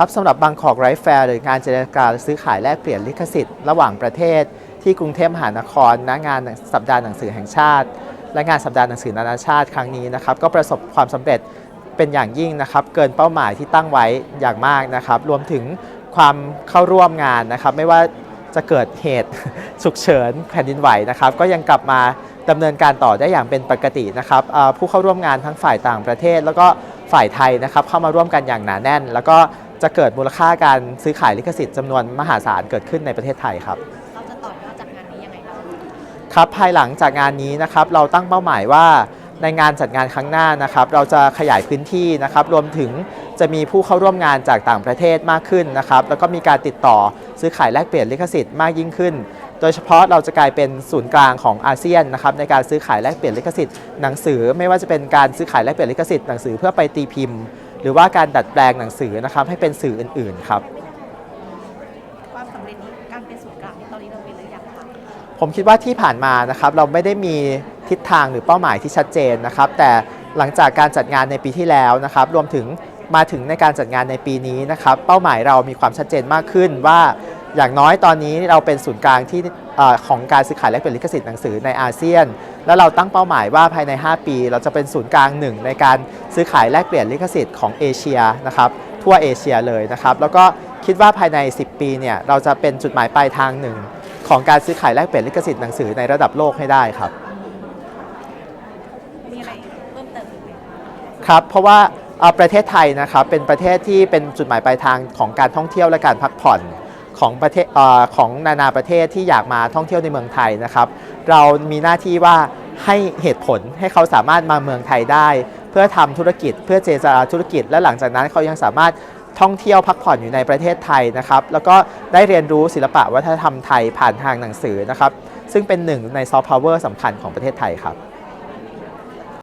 ครับสำหรับบางกอกไรฟ์แฟร์หรืองานเจรจาซื้อขายแลกเปลี่ยนลิขสิทธิ์ระหว่างประเทศ ที่กรุงเทพมหานครณงานสัปดาห์หนังสือแห่งชาติ และงานสัปดาห์หนังสือนานาชาติครั้งนี้นะครับก็ประสบความสำเร็จเป็นอย่างยิ่งนะครับ เกินเป้าหมายที่ตั้งไว้อย่างมากนะครับ รวมถึงความเข้าร่วมงานนะครับ ไม่ว่าจะเกิดเหตุฉุกเฉินแผ่นดินไหวนะครับ ก็ยังกลับมาดำเนินการต่อได้อย่างเป็นปกตินะครับผู้เข้าร่วมงานทั้งฝ่ายต่างประเทศ แล้วก็ฝ่ายไทยนะครับเข้ามาร่วมกันอย่างหนาแน่น แล้วก็ จะเกิดมูลค่าการซื้อขายลิขสิทธิ์จำนวนมหาศาลเกิดขึ้นในประเทศไทยครับเราจะต่อยอดจากงานนี้ยังไงบ้างครับภายหลังจากงานนี้นะครับเราตั้งเป้าหมายว่าในงานจัดงานครั้งหน้านะครับเราจะขยายพื้นที่นะครับรวมถึงจะมีผู้เข้าร่วมงานจากต่างประเทศมากขึ้นนะครับแล้วก็มีการติดต่อซื้อขายแลกเปลี่ยนลิขสิทธิ์มากยิ่งขึ้น โดยเฉพาะเราจะกลายเป็นศูนย์กลางของอาเซียนนะครับในการซื้อขายแลกเปลี่ยนลิขสิทธิ์หนังสือ ไม่ว่าจะเป็นการซื้อขายแลกเปลี่ยนลิขสิทธิ์หนังสือเพื่อไปตีพิมพ์ห รือว่าการดัดแปลงหนังสือนะครับให้เป็นสื่ออื่นๆครับ ความสำเร็จนี้การเป็นศูนย์กลางที่ตอนนี้เราเป็นหรือยังคะผมคิดว่าที่ผ่านมานะครับเราไม่ได้มีทิศทางหรือเป้าหมายที่ชัดเจนนะครับ แต่หลังจากการจัดงานในปีที่แล้วนะครับ รวมถึงมาถึงในการจัดงานในปีนี้นะครับ เป้าหมายเรามีความชัดเจนมากขึ้นว่า อย่างน้อยตอนนี้เราเป็นศูนย์กลางที่เอ่อของการซื้อขายและเปลี่ยนลิขสิทธิ์หนังสือในอาเซียน แล้วเราตั้งเป้าหมายว่าภายใน 5 ปี เราจะเป็นศูนย์กลางหนึ่งในการซื้อขายแลกเปลี่ยนลิขสิทธิ์ของเอเชียนะครับทั่วเอเชียเลยนะครับแล้วก็คิดว่าภายใน 10 ปีเนี่ยเราจะเป็นจุดหมายปลายทางหนึ่ง ของการซื้อขายแลกเปลี่ยนลิขสิทธิ์หนังสือในระดับโลกให้ได้ครับมีอะไรเพิ่มเติมอีกไหมคะครับเพราะว่าเอ่อประเทศไทยนะครับเป็นประเทศที่เป็นจุดหมายปลายทางของการท่องเที่ยวและการพักผ่อน ของประเทศอของนานาประเทศที่อยากมาท่องเที่ยวในเมืองไทยนะครับ เรามีหน้าที่ว่าให้เหตุผลให้เขาสามารถมาเมืองไทยได้ เพื่อทำธุรกิจ เพื่อเจรจาธุรกิจ และหลังจากนั้นเขายังสามารถท่องเที่ยวพักผ่อนอยู่ในประเทศไทยนะครับ แล้วก็ได้เรียนรู้ศิลปะวัฒนธรรมไทยผ่านทางหนังสือนะครับ ซึ่งเป็นหนึ่งในซอฟต์พาวเวอร์สำคัญของประเทศไทยครับ